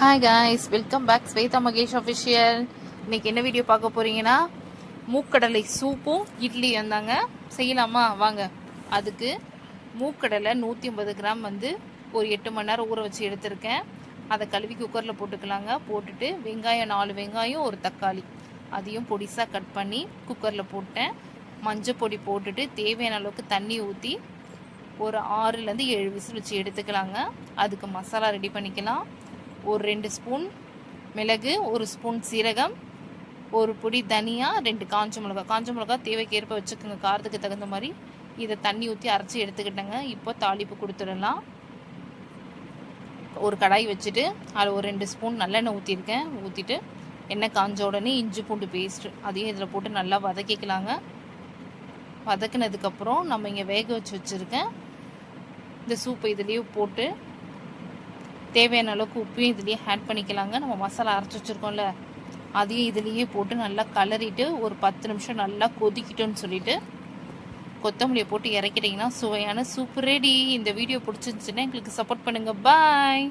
Hi guys welcome back Shweta Mahesh official இன்னைக்கு என்ன video பார்க்க போறீங்கன்னா மூக்கடலை சூப்பும் இட்லி வந்தாங்க செய்யலாமா? வாங்க. அதுக்கு மூக்கடலை நூற்றி ஐம்பது கிராம் வந்து ஒரு எட்டு மணி நேரம் ஊற வச்சு எடுத்திருக்கேன். அதை கழுவி குக்கரில் போட்டுக்கலாங்க. போட்டுட்டு வெங்காயம் நாலு வெங்காயம் ஒரு தக்காளி. அதையும் பொடிசாக கட் பண்ணி குக்கரில் போட்டேன். மஞ்சள் பொடி போட்டுட்டு தேவையான அளவுக்கு தண்ணி ஊற்றி ஒரு ஆறுலேருந்து ஏழு விசில் வச்சு எடுத்துக்கலாங்க. அதுக்கு மசாலா ரெடி பண்ணிக்கலாம். ஒரு ரெண்டு ஸ்பூன் மிளகு ஒரு ஸ்பூன் சீரகம் ஒரு பொடி தனியா ரெண்டு காஞ்ச மிளகா. காஞ்ச மிளகா தேவைக்கு ஏற்ப வச்சுக்கோங்க. காரத்துக்கு தகுந்த மாதிரி இதை தண்ணி ஊற்றி அரைச்சி எடுத்துக்கிட்டேங்க. இப்போ தாளிப்பு கொடுத்துடலாம். ஒரு கடாய் வச்சுட்டு அதில் ஒரு ரெண்டு ஸ்பூன் நல்லெண்ணெய் ஊற்றிருக்கேன் ஊற்றிட்டு எண்ணெய் காஞ்ச உடனே இஞ்சி பூண்டு பேஸ்ட்டு அதையும் இதில் போட்டு நல்லா வதக்கிக்கலாங்க. வதக்கினதுக்கப்புறம் நம்ம இங்கே வேக வச்சு வச்சுருக்கேன். இந்த சூப்பை இதுலேயே போட்டு தேவையான அளவுக்கு உப்பையும் இதுலேயே ஆட் பண்ணிக்கலாங்க. நம்ம மசாலா அரைச்சி வச்சுருக்கோம்ல அதையும் இதுலேயே போட்டு நல்லா கலரிட்டு ஒரு பத்து நிமிஷம் நல்லா கொதிக்கிட்டோன்னு சொல்லிட்டு கொத்தமல்லியை போட்டு இறக்கிட்டிங்கன்னா சுவையான சூப் ரெடி இந்த வீடியோ பிடிச்சிருந்துச்சுன்னா எங்களுக்கு சப்போர்ட் பண்ணுங்கள் பாய்